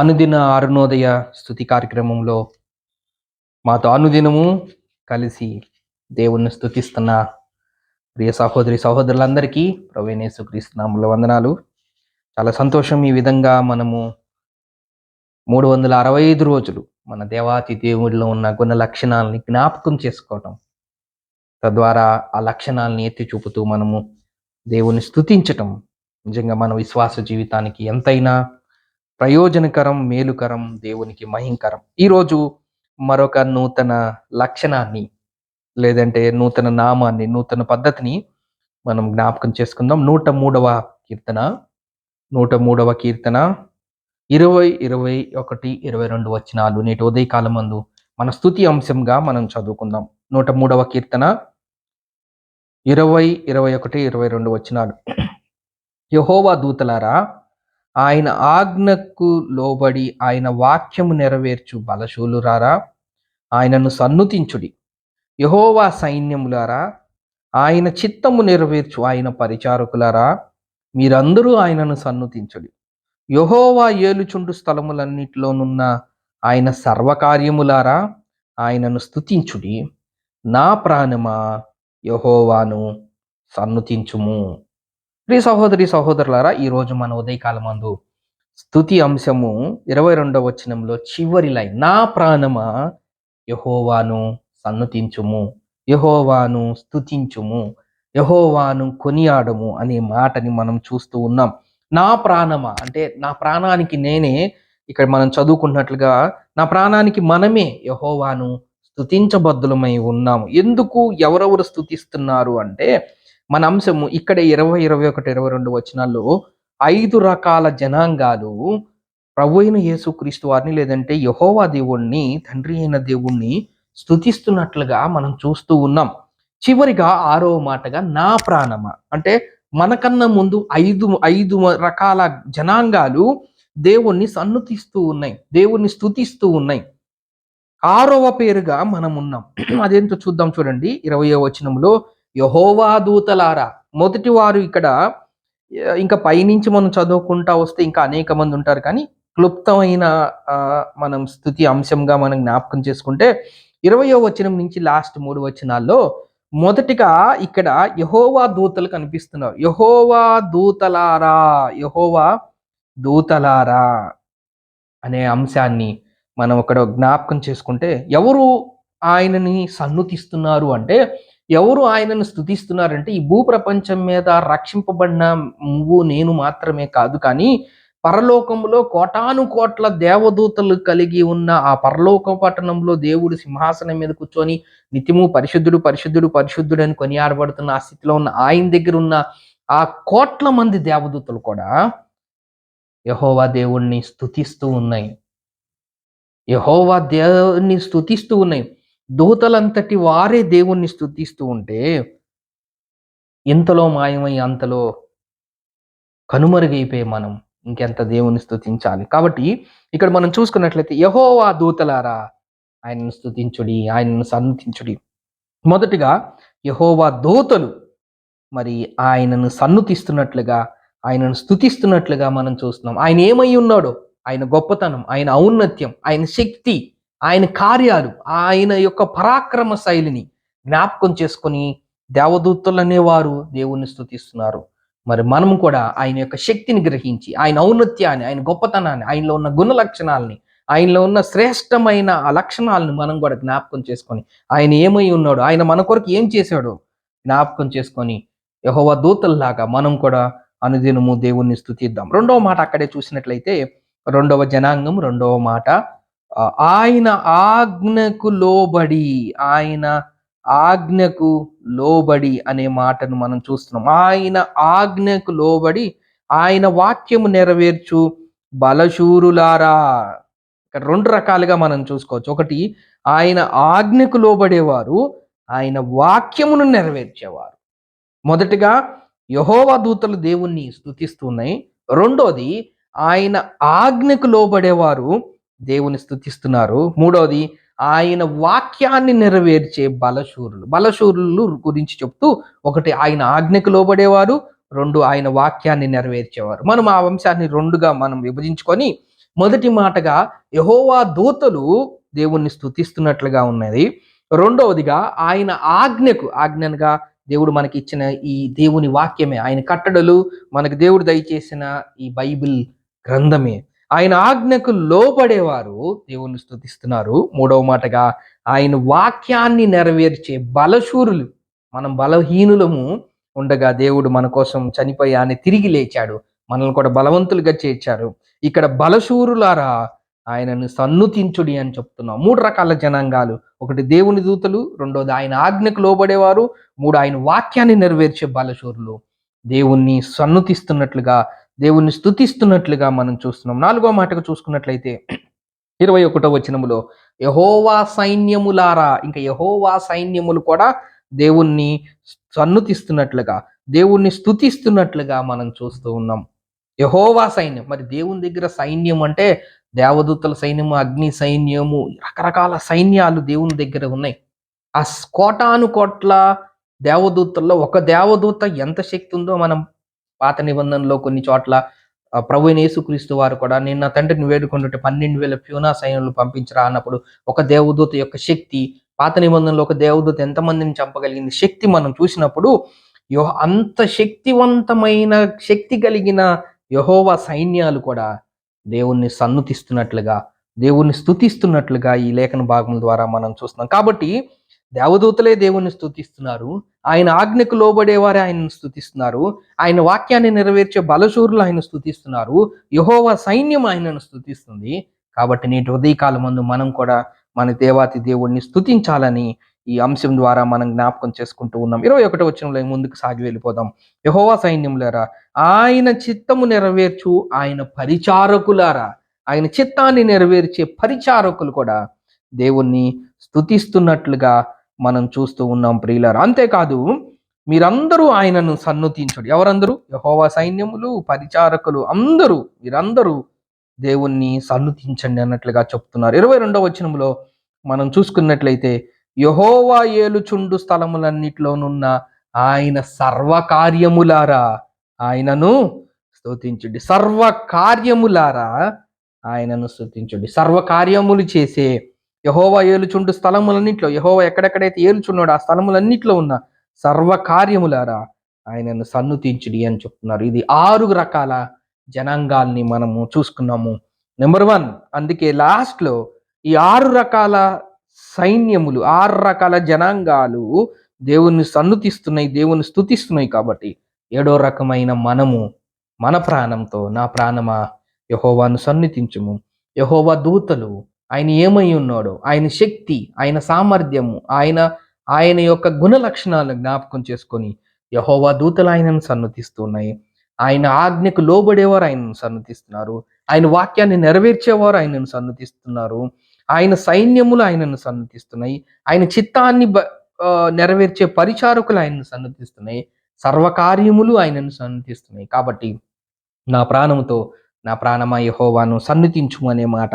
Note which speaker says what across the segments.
Speaker 1: అనుదిన అరుణోదయ స్థుతి కార్యక్రమంలో మాతో అనుదినము కలిసి దేవుణ్ణి స్థుతిస్తున్న ప్రియ సహోదరి సహోదరులందరికీ ప్రవేణేశు క్రీస్తునాముల వందనాలు. చాలా సంతోషం ఈ విధంగా మనము మూడు వందల అరవై ఐదు రోజులు మన దేవాతి దేవుడిలో ఉన్న గుణ లక్షణాలని జ్ఞాపకం చేసుకోవటం. తద్వారా ఆ లక్షణాలని ఎత్తి చూపుతూ మనము దేవుని స్థుతించటం నిజంగా మన విశ్వాస జీవితానికి ఎంతైనా ప్రయోజనకరం మేలుకరం దేవునికి మహింకరం. ఈరోజు మరొక నూతన లక్షణాన్ని లేదంటే నూతన నామాన్ని నూతన పద్ధతిని మనం జ్ఞాపకం చేసుకుందాం. నూట మూడవ కీర్తన నూట మూడవ కీర్తన ఇరవై ఇరవై ఒకటి ఇరవై రెండు వచనాలు నేటి ఉదయకాలం మందు మన స్థుతి అంశంగా మనం చదువుకుందాం. నూట మూడవ కీర్తన ఇరవై ఇరవై ఒకటి ఇరవై రెండు వచనాలు. యహోవా దూతలారా ఆయన ఆజ్ఞకు లోబడి ఆయన వాక్యము నెరవేర్చు బలశూలురారా? ఆయనను సన్నుతించుడి. యహోవా సైన్యములారా ఆయన చిత్తము నెరవేర్చు ఆయన పరిచారకులారా మీరందరూ ఆయనను సన్నుతించుడి. యహోవా ఏలుచుండు స్థలములన్నిటిలోనున్న ఆయన సర్వకార్యములారా ఆయనను స్తుతించుడి. నా ప్రాణమా యహోవాను సన్నుతించుము. ప్రియ సహోదరి సహోదరులారా ఈరోజు మన ఉదయకాలమందు స్థుతి అంశము ఇరవై రెండవ వచనంలో చివరి లైన్. నా ప్రాణమా యహోవాను సన్నతించుము యహోవాను స్తుతించుము యహోవాను కొనియాడము అనే మాటని మనం చూస్తూ ఉన్నాం. నా ప్రాణమా? అంటే నా ప్రాణానికి నేనే ఇక్కడ మనం చదువుకున్నట్లుగా నా ప్రాణానికి మనమే యహోవాను స్థుతించబద్దులమై ఉన్నాము. ఎందుకు ఎవరెవరు స్థుతిస్తున్నారు అంటే మన అంశము ఇక్కడ ఇరవై ఇరవై ఒకటి ఇరవై రెండు వచనాల్లో ఐదు రకాల జనాంగాలు ప్రభు అయిన యేసుక్రీస్తు వారిని లేదంటే యహోవా దేవుణ్ణి తండ్రి అయిన దేవుణ్ణి స్థుతిస్తున్నట్లుగా మనం చూస్తూ ఉన్నాం. చివరిగా ఆరో మాటగా నా ప్రాణమ? అంటే మనకన్నా ముందు ఐదు ఐదు రకాల జనాంగాలు దేవుణ్ణి సన్నుతిస్తూ ఉన్నాయి దేవుణ్ణి స్థుతిస్తూ ఉన్నాయి. ఆరవ పేరుగా మనం ఉన్నాం. అదేంటో చూద్దాం చూడండి. ఇరవయో వచనంలో యహోవా దూతలారా మొదటి వారు ఇక్కడ ఇంకా పైనుంచి మనం చదువుకుంటా వస్తే ఇంకా అనేక మంది ఉంటారు. కానీ క్లుప్తమైన మనం స్థుతి అంశంగా మనం జ్ఞాపకం చేసుకుంటే ఇరవయో వచనం నుంచి లాస్ట్ మూడు వచనాల్లో మొదటిగా ఇక్కడ యహోవా దూతలు కనిపిస్తున్నారు. యహోవా దూతలారా యహోవా దూతలారా అనే అంశాన్ని మనం అక్కడ జ్ఞాపకం చేసుకుంటే ఎవరు ఆయనని సన్నుతిస్తున్నారు అంటే ఎవరు ఆయనను స్థుతిస్తున్నారంటే ఈ భూప్రపంచం మీద రక్షింపబడిన నువ్వు నేను మాత్రమే కాదు. కానీ పరలోకంలో కోటాను కోట్ల దేవదూతలు కలిగి ఉన్న ఆ పరలోక పట్టణంలో దేవుడు సింహాసనం మీద కూర్చొని నిత్యము పరిశుద్ధుడు పరిశుద్ధుడు పరిశుద్ధుడు అని కొనియాడబడుతున్న ఆ స్థితిలో ఉన్న ఆయన దగ్గర ఉన్న ఆ కోట్ల మంది దేవదూతలు కూడా యహోవా దేవుణ్ణి స్థుతిస్తూ ఉన్నాయి. యహోవా దేవుణ్ణి స్థుతిస్తూ ఉన్నాయి. దూతలంతటి వారే దేవుణ్ణి స్థుతిస్తూ ఉంటే ఇంతలో మాయమై అంతలో కనుమరుగైపోయి మనం ఇంకెంత దేవుని స్థుతించాలి కాబట్టి ఇక్కడ మనం చూసుకున్నట్లయితే యహోవా దూతలారా ఆయనను స్థుతించుడి ఆయనను సన్నుతించుడి. మొదటిగా యహోవా దూతలు మరి ఆయనను సన్నుతిస్తున్నట్లుగా ఆయనను స్థుతిస్తున్నట్లుగా మనం చూస్తున్నాం. ఆయన ఏమై ఉన్నాడో? ఆయన గొప్పతనం ఆయన ఔన్నత్యం ఆయన శక్తి ఆయన కార్యాలు ఆయన యొక్క పరాక్రమ శైలిని జ్ఞాపకం చేసుకొని దేవదూతలు అనేవారు దేవుణ్ణి స్థుతిస్తున్నారు మరి మనం కూడా ఆయన యొక్క శక్తిని గ్రహించి ఆయన ఔన్నత్యాన్ని ఆయన గొప్పతనాన్ని ఆయనలో ఉన్న గుణ లక్షణాలని ఆయనలో ఉన్న శ్రేష్టమైన ఆ లక్షణాలను మనం కూడా జ్ఞాపకం చేసుకొని ఆయన ఏమై ఉన్నాడు ఆయన మన కొరకు ఏం చేశాడో జ్ఞాపకం చేసుకొని యహోవ దూతల్లాగా మనం కూడా అనుదినము దేవుణ్ణి స్థుతిద్దాం రెండవ మాట అక్కడే చూసినట్లయితే రెండవ జనాంగం రెండవ మాట ఆయన ఆజ్ఞకు లోబడి ఆయన ఆజ్ఞకు లోబడి అనే మాటను మనం చూస్తున్నాం. ఆయన ఆజ్ఞకు లోబడి ఆయన వాక్యము నెరవేర్చు బలశూరులారా. ఇక్కడ రెండు రకాలుగా మనం చూసుకోవచ్చు. ఒకటి ఆయన ఆజ్ఞకు లోబడేవారు ఆయన వాక్యమును నెరవేర్చేవారు. మొదటిగా యహోవా దూతలు దేవుణ్ణి స్థుతిస్తున్నాయి రెండోది ఆయన ఆజ్ఞకు లోబడేవారు దేవుని స్థుతిస్తున్నారు మూడవది ఆయన వాక్యాన్ని నెరవేర్చే బలశూరులు. బలశూరులు గురించి చెప్తూ ఒకటి ఆయన ఆజ్ఞకు లోబడేవారు. రెండు ఆయన వాక్యాన్ని నెరవేర్చేవారు. మనం ఆ వంశాన్ని రెండుగా మనం విభజించుకొని మొదటి మాటగా యహోవా దూతలు దేవుణ్ణి స్థుతిస్తున్నట్లుగా ఉన్నది. రెండవదిగా ఆయన ఆజ్ఞకు ఆజ్ఞనగా దేవుడు మనకి ఇచ్చిన ఈ దేవుని వాక్యమే ఆయన కట్టడలు మనకు దేవుడు దయచేసిన ఈ బైబిల్ గ్రంథమే. ఆయన ఆజ్ఞకు లోబడేవారు దేవుణ్ణి స్తుతిస్తున్నారు. మూడవ మాటగా ఆయన వాక్యాన్ని నెరవేర్చే బలశూరులు మనం బలహీనులము ఉండగా దేవుడు మన కోసం చనిపోయి ఆయన తిరిగి లేచాడు. మనల్ని కూడా బలవంతులుగా చేర్చారు. ఇక్కడ బలశూరులారా ఆయనను సన్నుతించుడి అని చెప్తున్నాం. మూడు రకాల జనాంగాలు. ఒకటి దేవుని దూతలు రెండోది ఆయన ఆజ్ఞకు లోబడేవారు మూడు ఆయన వాక్యాన్ని నెరవేర్చే బలశూరులు. దేవుణ్ణి సన్నుతిస్తున్నట్లుగా దేవుణ్ణి స్థుతిస్తున్నట్లుగా మనం చూస్తున్నాం. నాలుగో మాటకు చూసుకున్నట్లయితే ఇరవై ఒకటో వచనములో యహోవా సైన్యములారా ఇంకా యహోవా సైన్యములు కూడా దేవుణ్ణి సన్నుతిస్తున్నట్లుగా దేవుణ్ణి స్థుతిస్తున్నట్లుగా మనం చూస్తూ ఉన్నాం. యహోవా సైన్యం మరి దేవుని దగ్గర సైన్యం అంటే దేవదూతల సైన్యము అగ్ని సైన్యము రకరకాల సైన్యాలు దేవుని దగ్గర ఉన్నాయి. ఆ కోటాను కోట్ల దేవదూతల్లో ఒక దేవదూత ఎంత శక్తి ఉందో మనం పాత నిబంధనలో కొన్ని చోట్ల ప్రభు యేసుక్రీస్తు వారు కూడా నేను నా తండ్రిని వేడుకుంటుంటే పన్నెండు వేల ప్యూనా సైన్యులు పంపించరా అన్నప్పుడు ఒక దేవదూత యొక్క శక్తి పాత నిబంధనలో ఒక దేవదూత ఎంతమందిని చంపగలిగింది? శక్తి మనం చూసినప్పుడు యో అంత శక్తివంతమైన శక్తి కలిగిన యహోవా సైన్యాలు కూడా దేవుణ్ణి సన్నుతిస్తున్నట్లుగా దేవుణ్ణి స్తుతిస్తున్నట్లుగా ఈ లేఖన భాగం ద్వారా మనం చూస్తున్నాం. కాబట్టి దేవదూతలే దేవుణ్ణి స్థుతిస్తున్నారు ఆయన ఆజ్ఞకు లోబడేవారే ఆయనను స్థుతిస్తున్నారు ఆయన వాక్యాన్ని నెరవేర్చే బలశూరులు ఆయన స్థుతిస్తున్నారు యహోవా సైన్యం ఆయనను స్థుతిస్తుంది కాబట్టి నేటి ఉదయకాలం మందు మనం కూడా మన దేవాతి దేవుణ్ణి స్థుతించాలని ఈ అంశం ద్వారా మనం జ్ఞాపకం చేసుకుంటూ ఉన్నాం. ఇరవై ఒకటి వచ్చినలో ముందుకు సాగి వెళ్ళిపోదాం. యహోవా సైన్యములారా ఆయన చిత్తము నెరవేర్చు ఆయన పరిచారకులారా. ఆయన చిత్తాన్ని నెరవేర్చే పరిచారకులు కూడా దేవుణ్ణి స్థుతిస్తున్నట్లుగా మనం చూస్తూ ఉన్నాం ప్రియులారా. అంతేకాదు మీరందరూ ఆయనను సన్నుతించడు. ఎవరందరూ? యహోవా సైన్యములు పరిచారకులు అందరూ మీరందరూ దేవుణ్ణి సన్నుతించండి అన్నట్లుగా చెప్తున్నారు. ఇరవై రెండవ వచనంలో మనం చూసుకున్నట్లయితే యహోవా ఏలుచుండు స్థలములన్నిటిలోనున్న ఆయన సర్వకార్యములారా ఆయనను స్తుతించుడి. సర్వకార్యములారా ఆయనను స్తుతించుడి. సర్వకార్యములు చేసే యహోవా ఏలుచుండు స్థలములన్నింటిలో యహోవా ఎక్కడెక్కడైతే ఏలుచున్నాడో ఆ స్థలములన్నింటిలో ఉన్న సర్వకార్యములారా ఆయనను సన్నుతించుడి అని చెప్తున్నారు. ఇది ఆరు రకాల జనాంగాల్ని మనము చూసుకున్నాము. నెంబర్ వన్ అందుకే లాస్ట్లో ఈ ఆరు రకాల సైన్యములు ఆరు రకాల జనాంగాలు దేవుణ్ణి సన్నుతిస్తున్నాయి దేవుని స్థుతిస్తున్నాయి కాబట్టి ఏడో రకమైన మనము మన ప్రాణంతో నా ప్రాణమా యహోవాను సన్నిధించుము యహోవా దూతలు ఆయన ఏమై ఉన్నాడో ఆయన శక్తి ఆయన సామర్థ్యము ఆయన ఆయన యొక్క గుణ లక్షణాలను జ్ఞాపకం చేసుకొని యహోవా దూతలు ఆయనను సన్నతిస్తున్నాయి. ఆయన ఆజ్ఞకు లోబడేవారు ఆయనను సన్నతిస్తున్నారు. ఆయన వాక్యాన్ని నెరవేర్చేవారు ఆయనను సన్నతిస్తున్నారు. ఆయన సైన్యములు ఆయనను సన్నతిస్తున్నాయి. ఆయన చిత్తాన్ని బ- నెరవేర్చే పరిచారకులు ఆయనను సన్నతిస్తున్నాయి. సర్వకార్యములు ఆయనను సన్నతిస్తున్నాయి. కాబట్టి నా ప్రాణముతో నా ప్రాణమా యహోవాను సన్నిధించుము అనే మాట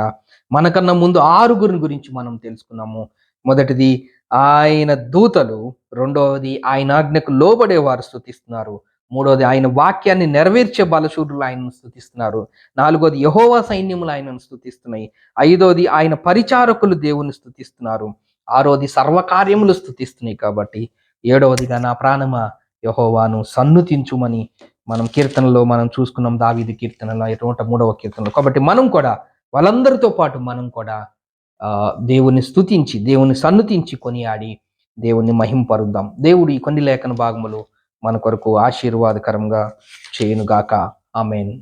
Speaker 1: మనకన్నా ముందు ఆరుగురిని గురించి మనం తెలుసుకున్నాము. మొదటిది ఆయన దూతలు రెండవది ఆయన ఆజ్ఞకు లోబడే వారు స్థుతిస్తున్నారు మూడవది ఆయన వాక్యాన్ని నెరవేర్చే బలశూరులు ఆయనను స్థుతిస్తున్నారు నాలుగోది యహోవా సైన్యములు ఆయనను స్థుతిస్తున్నాయి ఐదోది ఆయన పరిచారకులు దేవుని స్థుతిస్తున్నారు ఆరోది సర్వకార్యములు స్థుతిస్తున్నాయి కాబట్టి. ఏడవదిగా నా ప్రాణమా యహోవాను సన్నుతించుమని మనం కీర్తనలో మనం చూసుకున్నాం. దావీదు కీర్తనలో నూట మూడవ కీర్తనలో. కాబట్టి మనం కూడా వాళ్ళందరితో పాటు మనం కూడా దేవుని స్థుతించి దేవుని సన్నుతించి కొనియాడి దేవుని మహింపరుద్దాం. దేవుడు ఈ కొన్ని లేఖన భాగములు మన కొరకు ఆశీర్వాదకరంగా చేయునుగాక. ఆమెన్.